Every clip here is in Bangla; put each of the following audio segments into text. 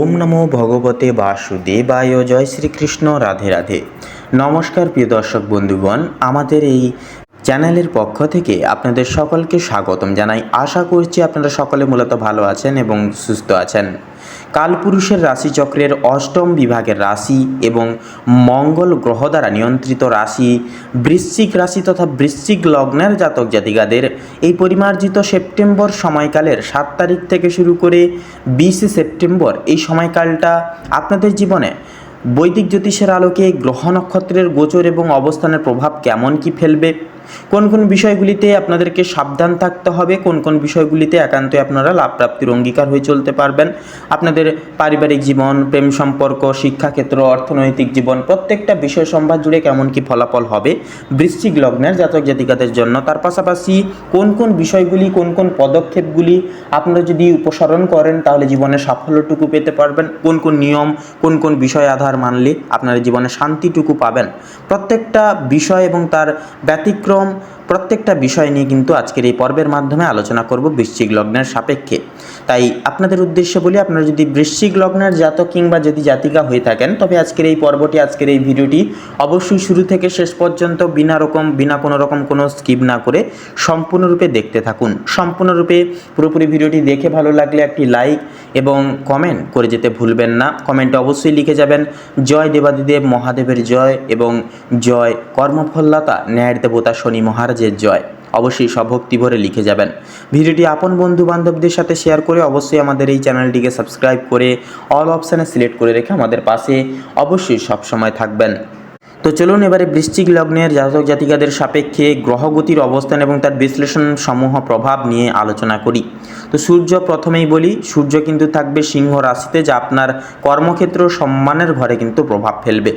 ওম নমো ভগবতে বাসুদেবায়। জয় শ্রীকৃষ্ণ, রাধে রাধে। নমস্কার প্রিয় দর্শক বন্ধুগণ, আমাদের এই চ্যানেলের পক্ষ থেকে আপনাদের সকলকে স্বাগতম জানাই। আশা করছি আপনারা সকলে মূলত ভালো আছেন এবং সুস্থ আছেন। কালপুরুষের রাশিচক্রের অষ্টম বিভাগের রাশি এবং মঙ্গল গ্রহ দ্বারা নিয়ন্ত্রিত রাশি, বৃশ্চিক রাশি তথা বৃশ্চিক লগ্নের জাতক জাতিকাদের এই পরিমার্জিত সেপ্টেম্বর সময়কালের সাত তারিখ থেকে শুরু করে বিশে সেপ্টেম্বর এই সময়কালটা আপনাদের জীবনে বৈদিক জ্যোতিষের আলোকে গ্রহ নক্ষত্রের গোচর এবং অবস্থানের প্রভাব কেমন কি ফেলবে? কোন কোন বিষয়গুলিতে আপনাদেরকে সাবধান থাকতে হবে? কোন কোন বিষয়গুলিতে একান্তই আপনারা লাভ প্রাপ্তির অঙ্গীকার হয়ে চলতে পারবেন? আপনাদের পারিবারিক জীবন, প্রেম সম্পর্ক, শিক্ষাক্ষেত্র, অর্থনৈতিক জীবন, প্রত্যেকটা বিষয় সম্ভার জুড়ে কেমন কি ফলাফল হবে? বৃশ্চিক লগ্নের জাতক জাতিকাদের জন্য তার পাশাপাশি কোন কোন বিষয়গুলি, কোন কোন পদক্ষেপগুলি আপনারা যদি উপসরণ করেন তাহলে জীবনে সাফল্যটুকু পেতে পারবেন। কোন কোন নিয়ম, কোন কোন বিষয় আধার মানলে আপনার জীবনে শান্তিটুকু পাবেন। প্রত্যেকটা বিষয় এবং তার ব্যতিক্রম প্রত্যেকটা বিষয় নিয়ে কিন্তু আজকের এই পর্বের মাধ্যমে আলোচনা করব বৃশ্চিক লগ্নের সাপেক্ষে। তাই আপনাদের উদ্দেশ্যে বলি আপনারা যদি বৃশ্চিক লগ্নের জাতক কিংবা যদি জাতিকা হয়ে থাকেন, তবে আজকের এই পর্বটি, আজকের এই ভিডিওটি অবশ্যই শুরু থেকে শেষ পর্যন্ত বিনা রকম, বিনা কোনো রকম কোনো স্কিপ না করে সম্পূর্ণরূপে দেখতে থাকুন। সম্পূর্ণরূপে পুরোপুরি ভিডিওটি দেখে ভালো লাগলে একটি লাইক এবং কমেন্ট করে যেতে ভুলবেন না। কমেন্টে অবশ্যই লিখে যাবেন, জয় দেবাদিদেব মহাদেবের জয় এবং জয় কর্মফলদাতা ন্যায়ের দেবতা শনি মহারাজের জয়। অবশ্যই সব ভক্তি ভরে লিখে যাবেন। ভিডিওটি আপন বন্ধু বান্ধবদের সাথে শেয়ার করে অবশ্যই আমাদের এই চ্যানেলটিকে সাবস্ক্রাইব করে অল অপশানে সিলেক্ট করে রেখে আমাদের পাশে অবশ্যই সবসময় থাকবেন। তো চলুন এবারে বৃশ্চিক লগ্নের জাতক জাতিকাদের সাপেক্ষে গ্রহগতির অবস্থান এবং তার বিশ্লেষণ সমূহ প্রভাব নিয়ে আলোচনা করি। তো সূর্য প্রথমেই বলি, সূর্য কিন্তু থাকবে সিংহ রাশিতে যা আপনার কর্মক্ষেত্র সম্মানের ঘরে কিন্তু প্রভাব ফেলবে।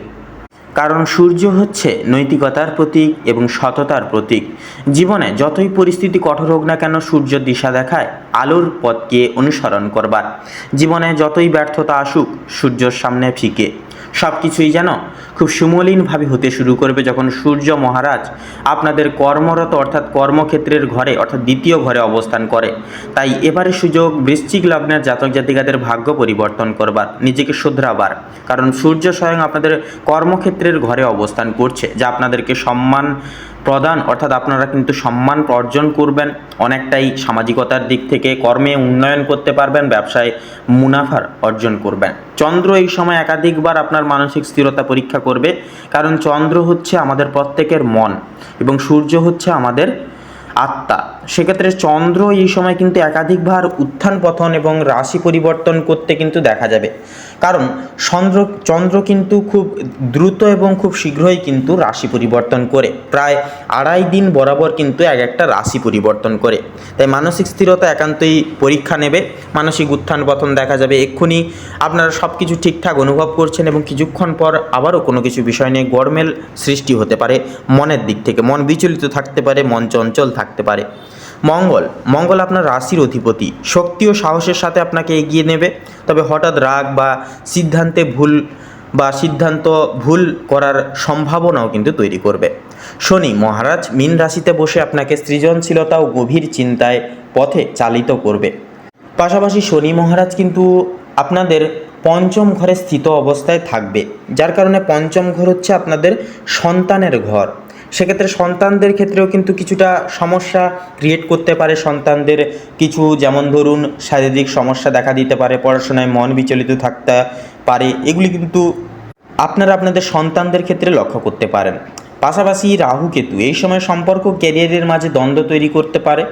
কারণ সূর্য হচ্ছে নৈতিকতার প্রতীক এবং সততার প্রতীক। জীবনে যতই পরিস্থিতি কঠোর হোক না কেন সূর্য দিশা দেখায়, আলোর পথকে অনুসরণ করবার। জীবনে যতই ব্যর্থতা আসুক, সূর্যর সামনে ফিকে। সব কিছুই যেন খুব সুমলিনভাবে হতে শুরু করবে যখন সূর্য মহারাজ আপনাদের কর্মরত অর্থাৎ কর্মক্ষেত্রের ঘরে অর্থাৎ দ্বিতীয় ঘরে অবস্থান করে। তাই এবারে সুযোগ বৃশ্চিক লগ্নের জাতক জাতিকাদের ভাগ্য পরিবর্তন করবার, নিজেকে শুধরাবার। কারণ সূর্য স্বয়ং আপনাদের কর্মক্ষেত্রের ঘরে অবস্থান করছে, যা আপনাদেরকে সম্মান প্রদান, অর্থাৎ আপনারা কিন্তু সম্মান অর্জন করবেন, অনেকটাই সামাজিকতার দিক থেকে কর্মে উন্নয়ন করতে পারবেন, ব্যবসায় মুনাফার অর্জন করবেন। চন্দ্র এই সময় একাধিকবার আপনার মানসিক স্থিরতা পরীক্ষা করবে, কারণ চন্দ্র হচ্ছে আমাদের প্রত্যেকের মন এবং সূর্য হচ্ছে আমাদের আত্মা। সেক্ষেত্রে চন্দ্র এই সময় কিন্তু একাধিকবার উত্থান পথন এবং রাশি পরিবর্তন করতে কিন্তু দেখা যাবে। কারণ চন্দ্র চন্দ্র কিন্তু খুব দ্রুত এবং খুব শীঘ্রই কিন্তু রাশি পরিবর্তন করে। প্রায় আড়াই দিন বরাবর কিন্তু এক একটা রাশি পরিবর্তন করে। তাই মানসিক স্থিরতা একান্তই পরীক্ষা নেবে, মানসিক উত্থান পতন দেখা যাবে। এক্ষুনি আপনারা সব কিছু ঠিকঠাক অনুভব করছেন এবং কিছুক্ষণ পর আবারও কোনো কিছু বিষয় নিয়ে গরমেল সৃষ্টি হতে পারে মনের দিক থেকে। মন বিচলিত থাকতে পারে, মন চঞ্চল থাকতে পারে। মঙ্গল। মঙ্গল আপনার রাশির অধিপতি। শক্তি ও সাহসের সাথে আপনাকে এগিয়ে নেবে। তবে হঠাৎ রাগ বা সিদ্ধান্তে ভুল বা সিদ্ধান্ত ভুল করার সম্ভাবনাও কিন্তু তৈরি করবে। শনি, মহারাজ, মীন রাশিতে বসে আপনাকে সৃজনশীলতা ও গভীর চিন্তায় পথে চালিত করবে। পাশাপাশি শনি, মহারাজ কিন্তু আপনাদের পঞ্চম ঘরে স্থিত অবস্থায় থাকবে। যার কারণে পঞ্চম ঘর হচ্ছে আপনাদের সন্তানের ঘর। সেক্ষেত্রে সন্তানদের ক্ষেত্রেও কিন্তু কিছুটা সমস্যা ক্রিয়েট করতে পারে সন্তানদের। কিছু যেমন ধরুন শারীরিক সমস্যা দেখা দিতে পারে, পড়াশোনায় মন বিচলিত থাকতে পারে। এগুলি কিন্তু আপনারা আপনাদের সন্তানদের ক্ষেত্রে লক্ষ্য করতে পারেন। পাশাপাশি রাহু কেতু, এই সময় সম্পর্ক ক্যারিয়ারের মাঝে দ্বন্দ্ব তৈরি করতে পারে।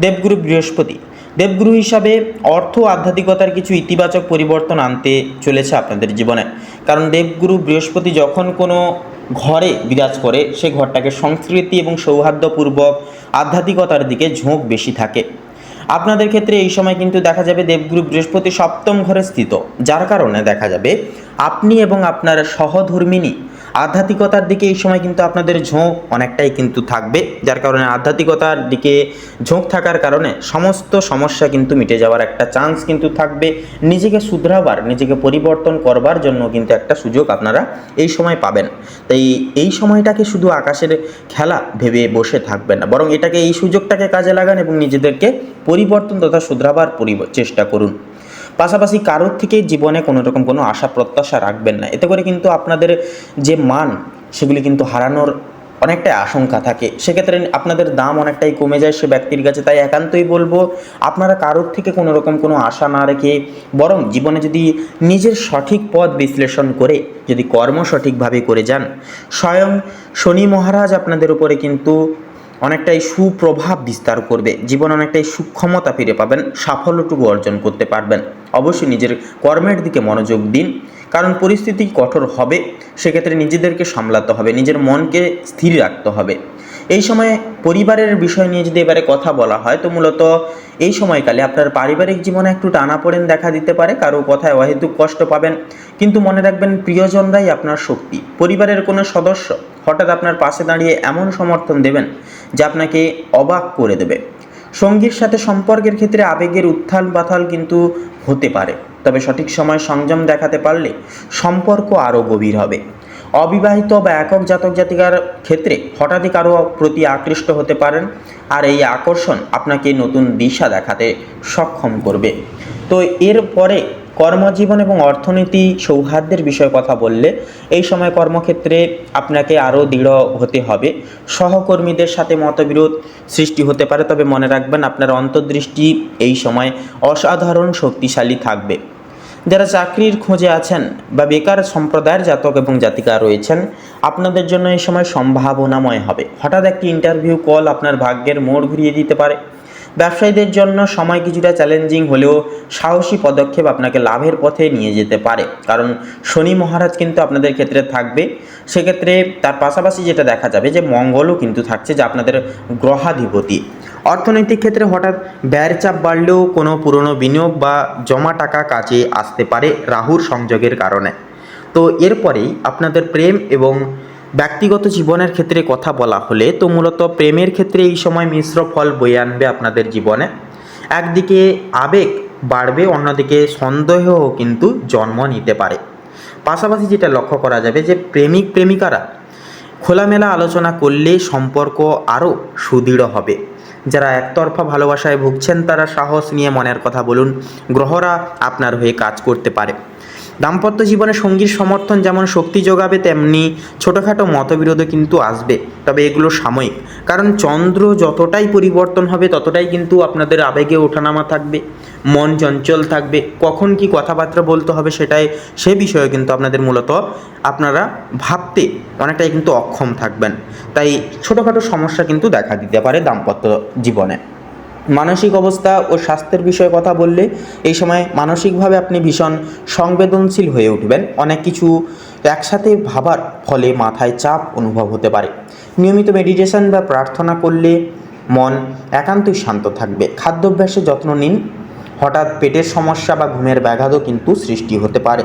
দেবগুরু বৃহস্পতি, দেবগুরু হিসাবে অর্থ আধ্যাত্মিকতার কিছু ইতিবাচক পরিবর্তন আনতে চলেছে আপনাদের জীবনে। কারণ দেবগুরু বৃহস্পতি যখন কোনো ঘরে বিরাজ করে, সে ঘরটাকে সংস্কৃতি এবং সৌহার্দ্যপূর্বক আধ্যাত্মিকতার দিকে ঝোঁক বেশি থাকে। আপনাদের ক্ষেত্রে এই সময় কিন্তু দেখা যাবে দেবগুরু বৃহস্পতি সপ্তম ঘরে স্থিত, যার কারণে দেখা যাবে আপনি এবং আপনার সহধর্মিনী আধ্যাত্মিকতার দিকে এই সময় কিন্তু আপনাদের ঝোঁক অনেকটাই কিন্তু থাকবে, যার কারণে আধ্যাত্মিকতার দিকে ঝোঁক থাকার কারণে সমস্ত সমস্যা কিন্তু মিটে যাওয়ার একটা চান্স কিন্তু থাকবে। নিজেকে শুধরাবার, নিজেকে পরিবর্তন করবার জন্য কিন্তু একটা সুযোগ আপনারা এই সময় পাবেন। তাই এই সময়টাকে শুধু আকাশের খেলা ভেবে বসে থাকবেন না, বরং এটাকে এই সুযোগটাকে কাজে লাগান এবং নিজেদেরকে পরিবর্তন তথা শুধরাবার পরিব চেষ্টা করুন। পাশাপাশি কারোর থেকে জীবনে কোনো রকম কোনো আশা, প্রত্যাশা রাখবেন না। এতে করে কিন্তু আপনাদের যে মান, সেগুলি কিন্তু হারানোর অনেকটাই আশঙ্কা থাকে। সেক্ষেত্রে আপনাদের দাম অনেকটাই কমে যায় সে ব্যক্তির কাছে। তাই একান্তই বলব, আপনারা কারোর থেকে কোনো রকম কোনো আশা না রেখে বরং জীবনে যদি নিজের সঠিক পথ বিশ্লেষণ করে, যদি কর্ম সঠিকভাবে করে যান, স্বয়ং শনি মহারাজ আপনাদের উপরে কিন্তু অনেকটাই সুপ্রভাব বিস্তার করবে। জীবন অনেকটাই সূক্ষ্মতা ফিরে পাবেন, সাফল্যটুকু অর্জন করতে পারবেন। অবশ্যই নিজের কর্মের দিকে মনোযোগ দিন, কারণ পরিস্থিতি কঠোর হবে, সেক্ষেত্রে নিজেদেরকে সামলাতে হবে, নিজের মনকে স্থির রাখতে হবে। এই সময়ে পরিবারের বিষয় নিয়ে যদি এবারে কথা বলা হয়, তো মূলত এই সময়কালে আপনার পারিবারিক জীবনে একটু টানাপোড়েন দেখা দিতে পারে, কারও কথায় অহেতুক কষ্ট পাবেন। কিন্তু মনে রাখবেন, প্রিয়জনরাই আপনার শক্তি। পরিবারের কোনো সদস্য হঠাৎ আপনার পাশে দাঁড়িয়ে এমন সমর্থন দেবেন যা আপনাকে অবাক করে দেবে। সঙ্গীর সাথে সম্পর্কের ক্ষেত্রে আবেগের উত্থাল পাথাল কিন্তু হতে পারে। তবে সঠিক সময় সংযম দেখাতে পারলে সম্পর্ক আরও গভীর হবে। অবিবাহিত বা একক জাতক জাতিকার ক্ষেত্রে হঠাৎই কারও প্রতি আকৃষ্ট হতে পারেন আর এই আকর্ষণ আপনাকে নতুন দিশা দেখাতে সক্ষম করবে। তো এরপরে কর্মজীবন এবং অর্থনীতি সৌহার্দ্যের বিষয়ে কথা বললে এই সময় কর্মক্ষেত্রে আপনাকে আরও দৃঢ় হতে হবে। সহকর্মীদের সাথে মতবিরোধ সৃষ্টি হতে পারে, তবে মনে রাখবেন আপনার অন্তর্দৃষ্টি এই সময় অসাধারণ শক্তিশালী থাকবে। যারা চাকরির খোঁজে আছেন বা বেকার সম্প্রদায়ের জাতক এবং জাতিকা রয়েছেন, আপনাদের জন্য এই সময় সম্ভাবনাময় হবে। হঠাৎ একটি ইন্টারভিউ কল আপনার ভাগ্যের মোড় ঘুরিয়ে দিতে পারে। ব্যবসায়ীদের জন্য সময় কিছুটা চ্যালেঞ্জিং হলেও সাহসী পদক্ষেপ আপনাকে লাভের পথে নিয়ে যেতে পারে। কারণ শনি মহারাজ কিন্তু আপনাদের ক্ষেত্রে থাকবে। সেক্ষেত্রে তার পাশাপাশি যেটা দেখা যাবে যে মঙ্গলও কিন্তু থাকছে যা আপনাদের গ্রহাধিপতি। অর্থনৈতিক ক্ষেত্রে হঠাৎ ব্যয়ের চাপ বাড়লেও কোনো পুরনো বিনিয়োগ বা জমা টাকা কাজে আসতে পারে রাহুর সংযোগের কারণে। তো এরপরেই আপনাদের প্রেম এবং ব্যক্তিগত জীবনের ক্ষেত্রে কথা বলা হলে তো মূলত প্রেমের ক্ষেত্রে এই সময় মিশ্র ফল বয়ে আনবে আপনাদের জীবনে। একদিকে আবেগ বাড়বে, অন্যদিকে সন্দেহও কিন্তু জন্ম নিতে পারে। পাশাপাশি যেটা লক্ষ্য করা যাবে যে প্রেমিক প্রেমিকারা খোলামেলা আলোচনা করলে সম্পর্ক আরও সুদৃঢ় হবে। যারা একতরফা ভালোবাসায় ভুগছেন তারা সাহস নিয়ে মনের কথা বলুন, গ্রহরা আপনার হয়ে কাজ করতে পারে। দাম্পত্য জীবনে সঙ্গীর সমর্থন যেমন শক্তি যোগাবে, তেমনি ছোটোখাটো মতবিরোধও কিন্তু আসবে। তবে এগুলো সাময়িক। কারণ চন্দ্র যতটাই পরিবর্তন হবে, ততটাই কিন্তু আপনাদের আবেগে ওঠানামা থাকবে, মন চঞ্চল থাকবে। কখন কি কথাবার্তা বলতে হবে সেটাই, সে বিষয়ে কিন্তু আপনাদের মূলত আপনারা ভাবতে অনেকটাই কিন্তু অক্ষম থাকবেন। তাই ছোটোখাটো সমস্যা কিন্তু দেখা দিতে পারে দাম্পত্য জীবনে। মানসিক অবস্থা ও স্বাস্থ্যের বিষয়ে কথা বললে এই সময় মানসিকভাবে আপনি ভীষণ সংবেদনশীল হয়ে উঠবেন। অনেক কিছু একসাথে ভাবার ফলে মাথায় চাপ অনুভব হতে পারে। নিয়মিত মেডিটেশন বা প্রার্থনা করলে মন একান্তই শান্ত থাকবে। খাদ্যাভ্যাসে যত্ন নিন। হঠাৎ পেটের সমস্যা বা ঘুমের ব্যাঘাতও কিন্তু সৃষ্টি হতে পারে।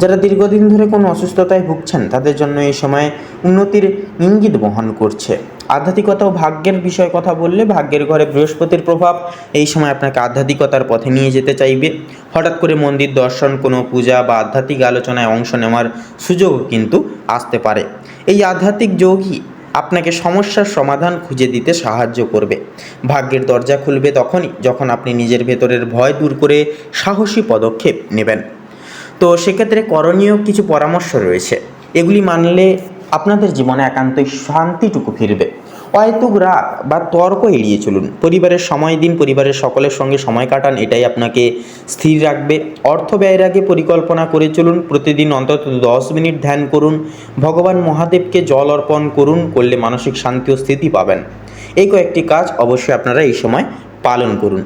যারা দীর্ঘদিন ধরে কোনো অসুস্থতায় ভুগছেন, তাদের জন্য এই সময় উন্নতির ইঙ্গিত বহন করছে। আধ্যাত্মিকতা ও ভাগ্যের বিষয়ে কথা বললে ভাগ্যের ঘরে বৃহস্পতির প্রভাব এই সময় আপনাকে আধ্যাত্মিকতার পথে নিয়ে যেতে চাইবে। হঠাৎ করে মন্দির দর্শন, কোনো পূজা বা আধ্যাত্মিক আলোচনায় অংশ নেওয়ার সুযোগও কিন্তু আসতে পারে। এই আধ্যাত্মিক যোগই আপনাকে সমস্যার সমাধান খুঁজে দিতে সাহায্য করবে। ভাগ্যের দরজা খুলবে তখনই যখন আপনি নিজের ভেতরের ভয় দূর করে সাহসী পদক্ষেপ নেবেন। তো সেক্ষেত্রে করণীয় কিছু পরামর্শ রয়েছে। এগুলি মানলে আপনাদের জীবনে একান্তই শান্তিটুকু ফিরবে। অহেতুক রাগ বা তর্ক এড়িয়ে চলুন। পরিবারের সময় দিন, পরিবারের সকলের সঙ্গে সময় কাটান, এটাই আপনাকে স্থির রাখবে। অর্থ ব্যয়ের আগে পরিকল্পনা করে চলুন, প্রতিদিন অন্তত দশ মিনিট ধ্যান করুন, ভগবান মহাদেবকে জল অর্পণ করুন, করলে মানসিক শান্তি ও স্থিতি পাবেন। এই কয়েকটি কাজ অবশ্যই আপনারা এই সময় পালন করুন।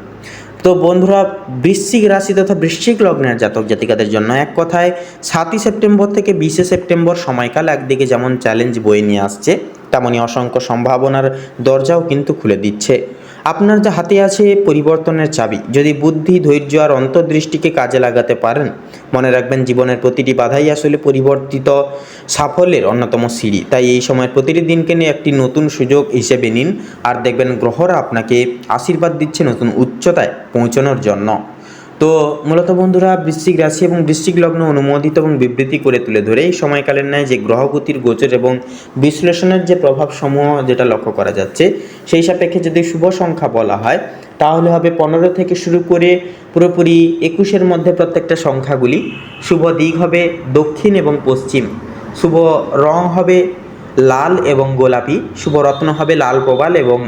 তো বন্ধুরা, বৃশ্চিক রাশি তথা বৃশ্চিক লগ্নের জাতক জাতিকাদের জন্য এক কথায় সাতই সেপ্টেম্বর থেকে বিশে সেপ্টেম্বর সময়কাল একদিকে যেমন চ্যালেঞ্জ বয়ে নিয়ে আসছে তেমনই অসংখ্য সম্ভাবনার দরজাও কিন্তু খুলে দিচ্ছে। আপনার যা হাতে আছে পরিবর্তনের চাবি, যদি বুদ্ধি, ধৈর্য আর অন্তর্দৃষ্টিকে কাজে লাগাতে পারেন, মনে রাখবেন জীবনের প্রতিটি বাধাই আসলে পরিবর্তিত সাফল্যের অন্যতম সিঁড়ি। তাই এই সময়ের প্রতিটি দিনকে নিয়ে একটি নতুন সুযোগ হিসেবে নিন, আর দেখবেন গ্রহরা আপনাকে আশীর্বাদ দিচ্ছে নতুন উচ্চতায় পৌঁছানোর জন্য। তো মূলত বন্ধুরা বৃশ্চিক রাশি এবং বৃশ্চিক লগ্ন অনুমোদিত এবং বিবৃতি করে তুলে ধরে এই সময়কালের ন্যায় যে গ্রহগতির গোচর এবং বিশ্লেষণের যে প্রভাব সমূহ যেটা লক্ষ্য করা যাচ্ছে, সেই সাপেক্ষে যদি শুভ সংখ্যা বলা হয়, তাহলে হবে পনেরো থেকে শুরু করে পুরোপুরি একুশের মধ্যে প্রত্যেকটা সংখ্যাগুলি। শুভ দিক হবে দক্ষিণ এবং পশ্চিম। শুভ রং হবে লাল এবং গোলাপি। শুভ রত্ন হবে লাল, প্রবাল এবং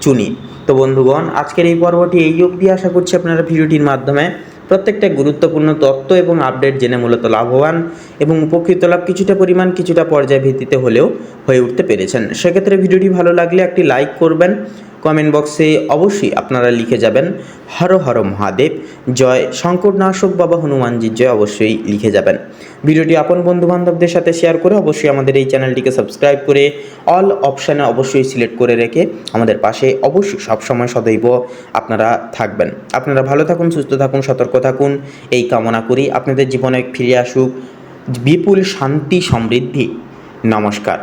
চুনি। তো বন্ধুগণ, আজকের এই পর্বটি এই অবধি আশা করছি আপনারা ভিডিওটির মাধ্যমে প্রত্যেকটা গুরুত্বপূর্ণ তথ্য এবং আপডেট জেনে মূলত লাভবান এবং উপকৃত লাভ কিছুটা পরিমাণ, কিছুটা পর্যায় ভিত্তিতে হলেও হয়ে উঠতে পেরেছেন। সেক্ষেত্রে ভিডিওটি ভালো লাগলে একটি লাইক করবেন কমেন্ট বক্সে অবশ্যই আপনারা লিখে যাবেন, হর হর মহাদেব, জয় শঙ্করনাশক বাবা হনুমানজির জয় অবশ্যই লিখে যাবেন। ভিডিওটি আপন বন্ধু বান্ধবদের সাথে শেয়ার করে অবশ্যই আমাদের এই চ্যানেলটিকে সাবস্ক্রাইব করে অল অপশানে অবশ্যই সিলেক্ট করে রেখে আমাদের পাশে অবশ্যই সবসময় সদৈব আপনারা থাকবেন। আপনারা ভালো থাকুন, সুস্থ থাকুন, সতর্ক থাকুন। এই কামনা করি। আপনাদের জীবনে ফিরে আসুক। বিপুল শান্তি, সমৃদ্ধি। নমস্কার।